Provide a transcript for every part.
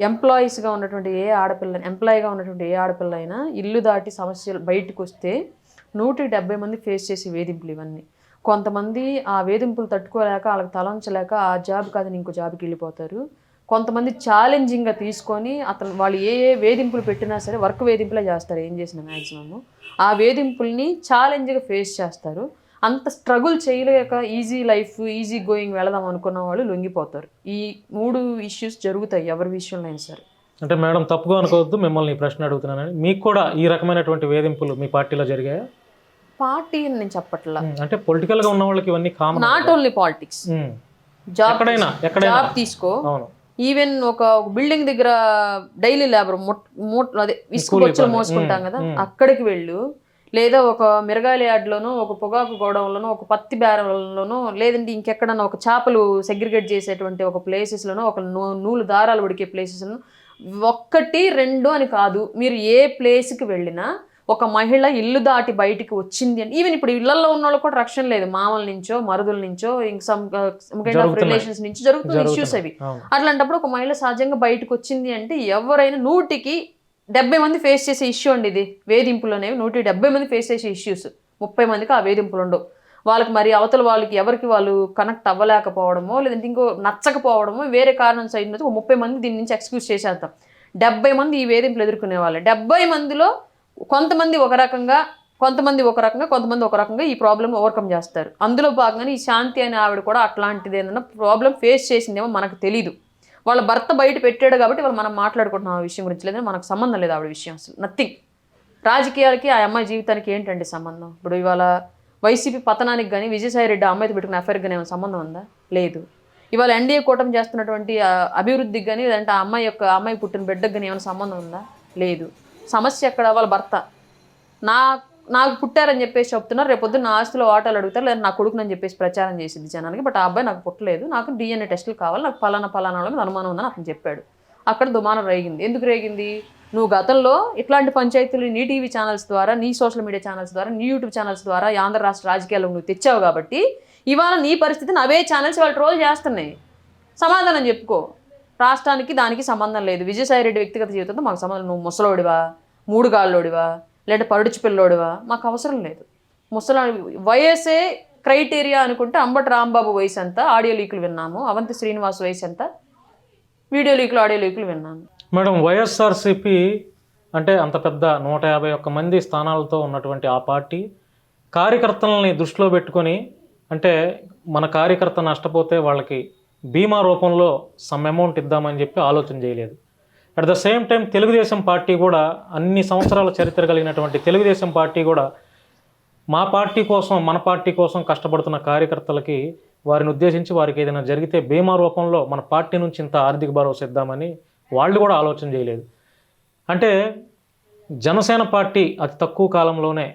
ఎంప్లాయీస్గా ఉన్నటువంటి ఏ ఆడపిల్ల ఎంప్లాయీగా ఉన్నటువంటి ఏ ఆడపిల్ల అయినా ఇల్లు దాటి సమస్యలు బయటకు వస్తే నూటికి డెబ్బై మంది ఫేస్ చేసే వేధింపులు ఇవన్నీ. కొంతమంది ఆ వేధింపులు తట్టుకోలేక వాళ్ళకి తలంచలేక ఆ జాబ్ కాదని ఇంకో జాబ్కి వెళ్ళిపోతారు. కొంతమంది ఛాలెంజింగ్గా తీసుకొని అతను వాళ్ళు ఏ ఏ వేధింపులు పెట్టినా సరే వర్క్ వేధింపులే చేస్తారు ఏం చేసిన మ్యాక్సిమము ఆ వేధింపుల్ని ఛాలెంజ్గా ఫేస్ చేస్తారు. అంత స్ట్రగుల్ చేయలేక ఈజీ లైఫ్ ఈజీ గోయింగ్ వెళదాం అనుకున్న వాళ్ళు లొంగిపోతారు. ఈ మూడు ఇష్యూస్ జరుగుతాయి ఎవరి విషయంలో అయినా సరే. అంటే మేడం తప్పుగా అనుకోవద్దు మిమ్మల్ని ప్రశ్న అడుగుతున్నానని. మీకు కూడా ఈ రకమైనటువంటి వేధింపులు మీ పార్టీలో జరిగాయా? పార్టీ అని నేను చెప్పట్లా. అంటే పొలిటికల్గా ఉన్న వాళ్ళకి ఇవన్నీ common not only politics job ఎక్కడైనా ఎక్కడైనా. జాబ్ తీసుకో. అవును. ఈవెన్ ఒక బిల్డింగ్ దగ్గర డైలీ లేబర్ మూట అదే ఇసుక బొచ్చులు మోసుకుంటాం కదా అక్కడికి వెళ్ళు. లేదా ఒక మిరగాయల యార్డ్లోనో ఒక పొగాకు గోడౌన్లోనో ఒక పత్తి బేరంలోనో లేదంటే ఇంకెక్కడన్నా ఒక చేపలు సెగ్రిగేట్ చేసేటువంటి ఒక ప్లేసెస్లోనో ఒక నూలు దారాలు ఉడికే ప్లేసెస్లోనో ఒక్కటి రెండు అని కాదు. మీరు ఏ ప్లేస్కి వెళ్ళినా ఒక మహిళ ఇల్లు దాటి బయటికి వచ్చింది అంటే ఈవెన్ ఇప్పుడు ఇళ్ళలో ఉన్న వాళ్ళు కూడా రక్షణ లేదు. మామల నుంచో మరుదుల నుంచో ఇంక సమ్ కైండ్ ఆఫ్ రిలేషన్స్ నుంచి జరుగుతున్న ఇష్యూస్ అవి. అట్లాంటప్పుడు ఒక మహిళ సహజంగా బయటకు వచ్చింది అంటే ఎవరైనా నూటికి డెబ్బై మంది ఫేస్ చేసే ఇష్యూ అండి ఇది. వేధింపులు అనేవి నూటి డెబ్బై మంది ఫేస్ చేసే ఇష్యూస్ ముప్పై మందికి ఆ వేధింపులు ఉండవు. వాళ్ళకి మరి అవతల వాళ్ళకి ఎవరికి వాళ్ళు కనెక్ట్ అవ్వలేకపోవడమో లేదంటే ఇంకో నచ్చకపోవడమో వేరే కారణం సైడ్ నుంచి ఒక ముప్పై మంది దీని నుంచి ఎక్స్క్యూజ్ చేసేద్దాం డెబ్బై మంది ఈ వేధింపులు ఎదుర్కొనే వాళ్ళు. డెబ్బై మందిలో కొంతమంది ఒక రకంగా కొంతమంది ఒక రకంగా కొంతమంది ఒక రకంగా ఈ ప్రాబ్లమ్ ఓవర్కమ్ చేస్తారు. అందులో భాగంగానే ఈ శాంతి అనే ఆవిడ కూడా అట్లాంటిది ఏదైనా ప్రాబ్లం ఫేస్ చేసిందేమో మనకు తెలీదు. వాళ్ళ భర్త బయట పెట్టాడు కాబట్టి వాళ్ళు మనం మాట్లాడుకుంటున్నాం ఆ విషయం గురించి. లేదని మనకు సంబంధం లేదు ఆవిడ విషయం అసలు. నథింగ్ రాజకీయాలకి ఆ అమ్మాయి జీవితానికి ఏంటండి సంబంధం? ఇప్పుడు ఇవాళ వైసీపీ పతనానికి కానీ విజయసాయి రెడ్డి ఆ అమ్మాయితో పెట్టుకున్న అఫైర్కి కానీ ఏమైనా సంబంధం ఉందా? లేదు. ఇవాళ ఎన్డీఏ కూటమి చేస్తున్నటువంటి అభివృద్ధికి కానీ లేదంటే ఆ అమ్మాయి యొక్క అమ్మాయి పుట్టిన బిడ్డకు కానీ ఏమైనా సంబంధం ఉందా? లేదు. సమస్య ఎక్కడ? వాళ్ళ భర్త. నా నాకు పుట్టారని చెప్పేసి చెప్తున్నారు. రేపు పొద్దున్న నా ఆస్తిలో అడుగుతారు. లేదా నా కొడుకునని చెప్పేసి ప్రచారం చేసింది జనానికి బట్ ఆ అబ్బాయి నాకు పుట్టలేదు. నాకు డిఎన్ఏ టెస్టులు కావాలి. నాకు పలానా పలానా మీద అనుమానం ఉందని అతను చెప్పాడు. అక్కడ దుమానం రేగింది. ఎందుకు రేగింది? నువ్వు గతంలో ఇట్లాంటి పంచాయతీలు నీ టీవీ ఛానల్స్ ద్వారా నీ సోషల్ మీడియా ఛానల్స్ ద్వారా నీ యూట్యూబ్ ఛానల్స్ ద్వారా ఆంధ్ర రాష్ట్ర రాజకీయాల్లో నువ్వు తెచ్చావు కాబట్టి ఇవాళ నీ పరిస్థితిని అవే ఛానల్స్ వాళ్ళు ట్రోల్ చేస్తున్నాయి. సమాధానం చెప్పుకో. రాష్ట్రానికి దానికి సంబంధం లేదు. విజయసాయి రెడ్డి వ్యక్తిగత జీవితంతో మాకు సంబంధం నువ్వు ముసలోడివా? మూడు గాళ్ళోడివా లేదా పరుడిచి పిల్లోడివా? మాకు అవసరం లేదు. ముసలా వయసే క్రైటీరియా అనుకుంటే అంబటి రాంబాబు వయసు ఎంత? ఆడియో లీకులు విన్నాము. అవంతి శ్రీనివాస్ వయసు ఎంత? వీడియో లీకులు ఆడియో లీకులు విన్నాను మేడం వైఎస్ఆర్సిపి అంటే అంత పెద్ద నూట యాభై ఒక్క మంది స్థానాలతో ఉన్నటువంటి ఆ పార్టీ కార్యకర్తలని దృష్టిలో పెట్టుకొని అంటే మన కార్యకర్త నష్టపోతే వాళ్ళకి బీమా రూపంలో సమ్ అమౌంట్ ఇద్దామని చెప్పి ఆలోచన చేయలేదు. At the same time Telugu Desam party కూడా అన్ని సంవత్సరాల చరిత్ర కలిగినటువంటి తెలుగుదేశం పార్టీ కూడా మా పార్టీ కోసం మన పార్టీ కోసం కష్టపడుతున్న కార్యకర్తలకి వారిని ఉద్దేశించి వారికి ఏదైనా జరిగితే బీమా రూపంలో మన పార్టీ నుంచి ఇంత ఆర్థిక భరోసా ఇద్దామని వాళ్ళు కూడా ఆలోచన చేయలేదు. అంటే జనసేన పార్టీ అతి తక్కువ కాలంలోనే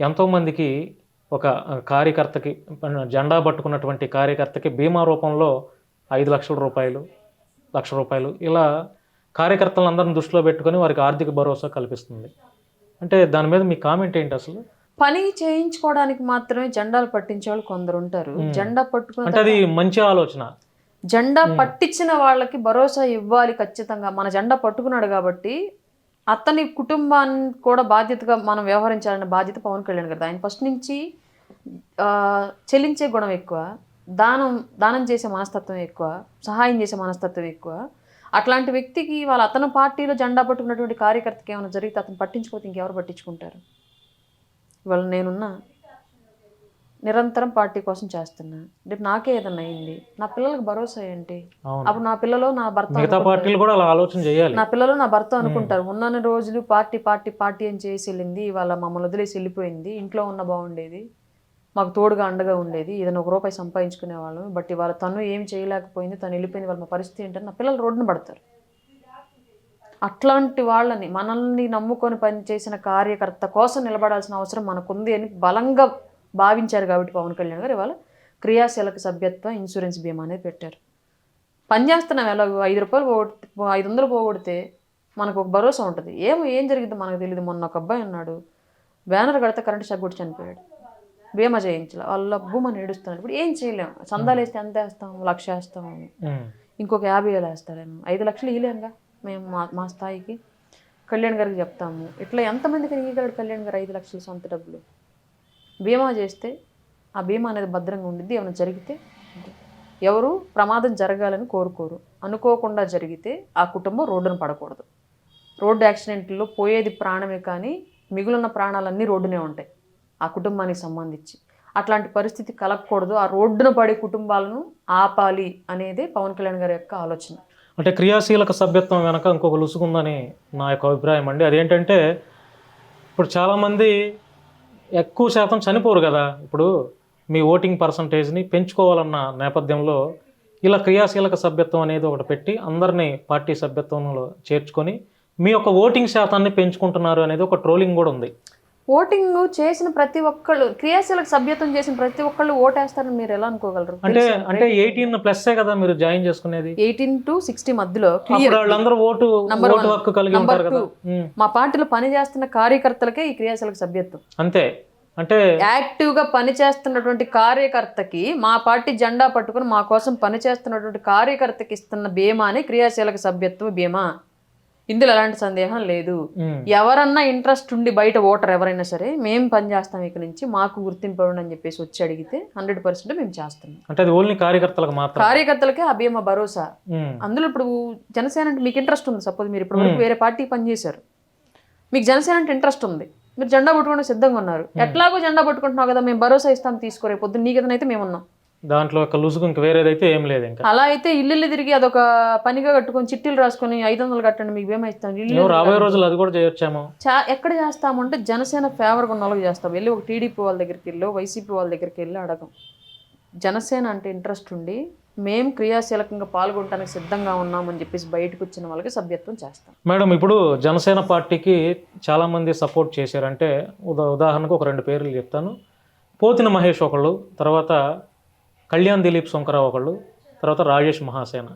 ఎంతోమందికి ఒక కార్యకర్తకి జెండా పట్టుకున్నటువంటి కార్యకర్తకి బీమా రూపంలో ఐదు లక్షల రూపాయలు లక్ష రూపాయలు ఇలా కార్యకర్తలందరిని దృష్టిలో పెట్టుకొని వారికి ఆర్థిక భరోసా కల్పిస్తుంది. అంటే దాని మీద మీ కామెంట్ ఏంటి అసలు? పని చేయించుకోవడానికి మాత్రమే జెండాలు పట్టించే వాళ్ళు కొందరు ఉంటారు. జెండా పట్టుకున్న అంటే అది మంచి ఆలోచన. జెండా పట్టించిన వాళ్ళకి భరోసా ఇవ్వాలి ఖచ్చితంగా. మన జెండా పట్టుకున్నాడు కాబట్టి అతని కుటుంబాన్ని కూడా బాధ్యతగా మనం వ్యవహరించాలనే బాధ్యత పవన్ కళ్యాణ్ గారు ఆయన ఫస్ట్ నుంచి ఆ, చెల్లించే గుణం ఎక్కువ దానం దానం చేసే మనస్తత్వం ఎక్కువ సహాయం చేసే మనస్తత్వం ఎక్కువ. అట్లాంటి వ్యక్తికి వాళ్ళ అతని పార్టీలో జెండా పట్టుకున్నటువంటి కార్యకర్తకి ఏమైనా జరిగితే అతను పట్టించుకోతే ఇంకెవరు పట్టించుకుంటారు? ఇవాళ నేనున్నా నిరంతరం పార్టీ కోసం చేస్తున్నా. రేపు నాకే ఏదన్నా అయింది. నా పిల్లలకు భరోసా ఏంటి? అప్పుడు నా పిల్లలు నా భర్త మిగతా పార్టీలు కూడా అలా ఆలోచన చేయాలి. నా పిల్లలు నా భర్త అనుకుంటారు. ఉన్నన్ని రోజులు పార్టీ పార్టీ పార్టీ అని చేసి వెళ్ళింది. ఇవాళ మమ్మల్ని వదిలేసి వెళ్ళిపోయింది. ఇంట్లో ఉన్న బాగుండేది. మాకు తోడుగా అండగా ఉండేది. ఏదైనా ఒక రూపాయి సంపాదించుకునే వాళ్ళం బట్ ఇవాళ తను ఏం చేయలేకపోయింది. తను వెళ్ళిపోయింది. వాళ్ళ మా పరిస్థితి ఏంటంటే నా పిల్లలు రోడ్డున పడతారు. అట్లాంటి వాళ్ళని మనల్ని నమ్ముకొని పనిచేసిన కార్యకర్త కోసం నిలబడాల్సిన అవసరం మనకుంది అని బలంగా భావించారు కాబట్టి పవన్ కళ్యాణ్ గారు. ఇవాళ క్రియాశీలక సభ్యత్వ ఇన్సూరెన్స్ బీమా అనేది పెట్టారు. పనిచేస్తున్నాం ఎలా ఐదు రూపాయలు పోగొడితే ఐదు వందలు పోగొడితే మనకు ఒక భరోసా ఉంటుంది. ఏమో ఏం జరిగిందో మనకు తెలియదు మొన్న ఒక అబ్బాయి ఉన్నాడు. బ్యానర్ కడితే కరెంట్ షాక్ కొట్టి చనిపోయాడు. బీమా చేయించాలి వాళ్ళ భూమని ఏడుస్తున్నాడు ఇప్పుడు ఏం చేయలేము చందాలు వేస్తే ఎంత వేస్తాం? లక్ష వేస్తాం. ఇంకొక యాభై వేలు వేస్తాడేమో ఐదు లక్షలు ఇవ్వలేముగా మేము మా మా స్థాయికి. కళ్యాణ్ గారికి చెప్తాము. ఇట్లా ఎంతమందికి ఇవ్వగలడు కళ్యాణ్ గారు ఐదు లక్షలు సొంత డబ్బులు? బీమా చేస్తే ఆ బీమా అనేది భద్రంగా ఉండిద్ది. ఏమైనా జరిగితే. ఎవరు ప్రమాదం జరగాలని కోరుకోరు. అనుకోకుండా జరిగితే ఆ కుటుంబం రోడ్డున పడకూడదు. రోడ్డు యాక్సిడెంట్లో పోయేది ప్రాణమే కానీ మిగిలిన ప్రాణాలన్నీ రోడ్డునే ఉంటాయి. ఆ కుటుంబానికి సంబంధించి. అట్లాంటి పరిస్థితి కలగకూడదు ఆ రోడ్డున పడే కుటుంబాలను ఆపాలి అనేది పవన్ కళ్యాణ్ గారి యొక్క ఆలోచన. అంటే క్రియాశీలక సభ్యత్వం వెనక ఇంకొక లుసుకుందని నా యొక్క అభిప్రాయం అండి. అదేంటంటే ఇప్పుడు చాలామంది ఎక్కువ శాతం చనిపోరు కదా. ఇప్పుడు మీ ఓటింగ్ పర్సంటేజ్ని పెంచుకోవాలన్న నేపథ్యంలో ఇలా క్రియాశీలక సభ్యత్వం అనేది ఒకటి పెట్టి అందరినీ పార్టీ సభ్యత్వంలో చేర్చుకొని మీ యొక్క ఓటింగ్ శాతాన్ని పెంచుకుంటున్నారు అనేది ఒక ట్రోలింగ్ కూడా ఉంది. ఓటింగ్ చేసిన ప్రతి ఒక్కళ్ళు క్రియాశీలక సభ్యత్వం చేసిన ప్రతి ఒక్కళ్ళు ఓటేస్తారని మీరు ఎలా అనుకోగలరు? అంటే అంటే ఎయిటీన్ ప్లస్సే కదా మీరు జాయిన్ చేసుకునేది? ఎయిటీన్ టు సిక్స్టీ మధ్యలో వాళ్ళందరూ ఓటు Number ఓటు. హక్కు కలిగి ఉంటారు కదా. మా పార్టీలో పనిచేస్తున్న కార్యకర్తలకే ఈ క్రియాశీలక సభ్యత్వం. అంతే. అంటే యాక్టివ్గా పనిచేస్తున్నటువంటి కార్యకర్తకి మా పార్టీ జెండా పట్టుకుని మా కోసం పనిచేస్తున్నటువంటి కార్యకర్తకి ఇస్తున్న బీమాని క్రియాశీలక సభ్యత్వ బీమా. ఇందులో ఎలాంటి సందేహం లేదు. ఎవరన్నా ఇంట్రెస్ట్ ఉండి బయట ఓటర్ ఎవరైనా సరే మేము పనిచేస్తాం ఇక్కడ నుంచి మాకు గుర్తింపు అని చెప్పేసి వచ్చి అడిగితే హండ్రెడ్ పర్సెంట్ మేము చేస్తున్నాం. అంటే అది ఓన్లీ కార్యకర్తలకు మాత్రం కార్యకర్తలకే బీమా భరోసా. అందులో ఇప్పుడు జనసేన అంటే మీకు ఇంట్రెస్ట్ ఉంది సపోజ్ మీరు ఇప్పుడు వరకు వేరే పార్టీ పనిచేశారు మీకు జనసేన అంటే ఇంట్రెస్ట్ ఉంది. మీరు జెండా పట్టుకునే సిద్ధంగా ఉన్నారు. ఎట్లాగో జెండా పట్టుకుంటున్నావు కదా మేము భరోసా ఇస్తాం తీసుకోరే పొద్దున్న నీకు ఏదైనా అయితే మేము ఉన్నాం దాంట్లో ఒక లుసుగు ఇంక వేరేదైతే ఏం లేదు ఇంకా. అలా అయితే ఇల్లు తిరిగి అదొక పనిగా కట్టుకొని చిట్టీలు రాసుకొని ఐదు వందలు కట్టండి మీకు బీమా ఇస్తాం. ఇల్లు రాబోయే రోజులు అది కూడా చేయొచ్చేమో. ఎక్కడ చేస్తామంటే జనసేన ఫేవర్గా ఉన్న వాళ్ళకి చేస్తాం. వెళ్ళి ఒక టీడీపీ వాళ్ళ దగ్గరికి వెళ్ళి వైసీపీ వాళ్ళ దగ్గరికి వెళ్ళి అడగం. జనసేన అంటే ఇంట్రెస్ట్ ఉండి మేము క్రియాశీలకంగా పాల్గొనడానికి సిద్ధంగా ఉన్నామని చెప్పేసి బయటకు వచ్చిన వాళ్ళకి సభ్యత్వం చేస్తాం. మేడం ఇప్పుడు జనసేన పార్టీకి చాలామంది సపోర్ట్ చేశారంటే ఉదా ఉదాహరణకు ఒక రెండు పేర్లు చెప్తాను. పోతిన మహేష్ ఒకళ్ళు తర్వాత కళ్యాణ్ దిలీప్ శంకరావు ఒకళ్ళు తర్వాత రాజేష్ మహాసేన.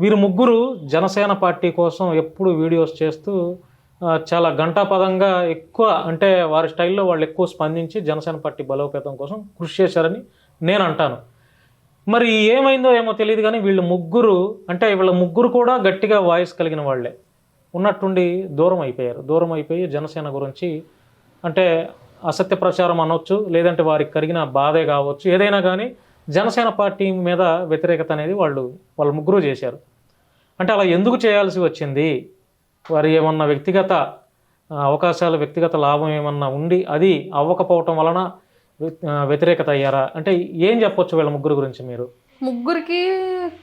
వీరు ముగ్గురు జనసేన పార్టీ కోసం ఎప్పుడు వీడియోస్ చేస్తూ చాలా గంటాపదంగా ఎక్కువ అంటే వారి స్టైల్లో వాళ్ళు ఎక్కువ స్పందించి జనసేన పార్టీ బలోపేతం కోసం కృషి చేశారని నేను అంటాను. మరి ఏమైందో ఏమో తెలియదు కానీ వీళ్ళు ముగ్గురు అంటే వీళ్ళ ముగ్గురు కూడా గట్టిగా వాయిస్ కలిగిన వాళ్ళే. ఉన్నట్టుండి దూరం అయిపోయారు. దూరం అయిపోయి జనసేన గురించి అంటే అసత్య ప్రచారం అనొచ్చు లేదంటే వారికి కలిగిన బాధే కావచ్చు. ఏదైనా కానీ జనసేన పార్టీ మీద వ్యతిరేకత అనేది వాళ్ళు వాళ్ళ ముగ్గురు చేశారు. అంటే అలా ఎందుకు చేయాల్సి వచ్చింది? వారి ఏమన్నా వ్యక్తిగత అవకాశాలు వ్యక్తిగత లాభం ఏమన్నా ఉండి అది అవ్వకపోవటం వలన వ్యతిరేకత అయ్యారా? అంటే ఏం చెప్పొచ్చు వీళ్ళ ముగ్గురు గురించి మీరు? ముగ్గురికి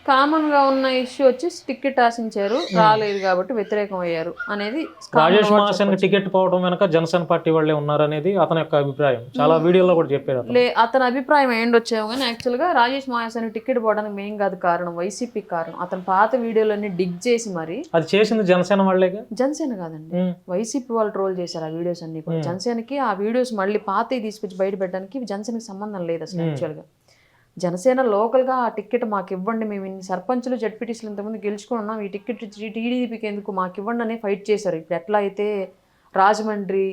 కామన్గా ఉన్న ఇష్యూ వచ్చి టికెట్ ఆశించారు. రాలేదు కాబట్టి వ్యతిరేకం అయ్యారు అనేది రాజేష్గా మహాసేన్ టికెట్ పోవడం వెనక జనసేన పార్టీ వాళ్ళే ఉన్నారనేది అతని యొక్క అభిప్రాయం. చాలా వీడియోలో కూడా చెప్పారు అతను. లే అతని అభిప్రాయం ఏండొచ్చేమో కానీ యాక్చువల్గా రాజేష్ మహాసేన్ టికెట్ పోవడానికి మెయిన్ కాదు కారణం వైసీపీ కారణం. అతని పాత వీడియోలన్నీ డిగ్ చేసి మరి అది చేసింది జనసేన వాళ్ళేగా? జనసేన కాదండి. వైసీపీ వాళ్ళు ట్రోల్ చేశారు ఆ వీడియోస్ అన్ని జనసేనకి ఆ వీడియోస్ మళ్ళీ పాతవి తీసుకొచ్చి బయట పెట్టడానికి జనసేనకి సంబంధం లేదు అసలు యాక్చువల్గా జనసేన లోకల్గా ఆ టికెట్ మాకు ఇవ్వండి మేము ఇన్ని సర్పంచులు జడ్పీటీసీలు ఇంతకుముందు గెలుచుకుని ఉన్నాం ఈ టికెట్ టీడీపీకి ఎందుకు మాకు ఇవ్వండి అని ఫైట్ చేశారు. ఇప్పుడు ఎట్లా అయితే రాజమండ్రి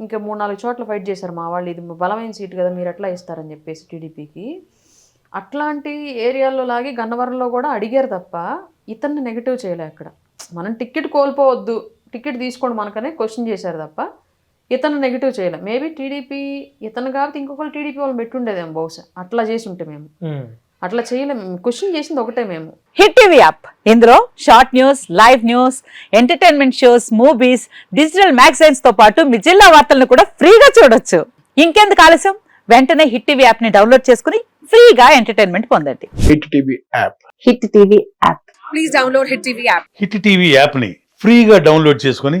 ఇంకా మూడు నాలుగు చోట్ల ఫైట్ చేశారు మా వాళ్ళు ఇది బలమైన సీట్ కదా మీరు ఎట్లా ఇస్తారని చెప్పేసి టీడీపీకి. అట్లాంటి ఏరియాల్లో లాగి గన్నవరంలో కూడా అడిగారు తప్ప ఇతన్ని నెగిటివ్ చేయలే అక్కడ. మనం టికెట్ కోల్పోవద్దు టికెట్ తీసుకోండి మనకనే క్వశ్చన్ చేశారు తప్ప ఇతను నెగిటివ్ చేయలే. మేబీ టీడీపీ ఇతను కాబట్టి ఇంకొకరు టీడీపీ వాళ్ళు పెట్టుండేదేమో బహుశా. అట్లా చేసి ఉంటే మేము. ఉమ్. అట్లా చేయలేము క్వశ్చన్ చేసింది ఒకటే మేము. హిట్ టీవీ యాప్ ఇందులో short news live news entertainment shows movies digital మ్యాగజైన్స్తో పాటు మీ జిల్లా వార్తలను కూడా ఫ్రీగా చూడొచ్చు. ఇంకెందుకు ఆలస్యం? వెంటనే హిట్ టీవీ యాప్ని డౌన్లోడ్ చేసుకుని ఫ్రీగా ఎంటర్టైన్మెంట్ పొందండి. Hit TV app hit TV app hit TV యాప్ని ఫ్రీగా డౌన్లోడ్ చేసుకొని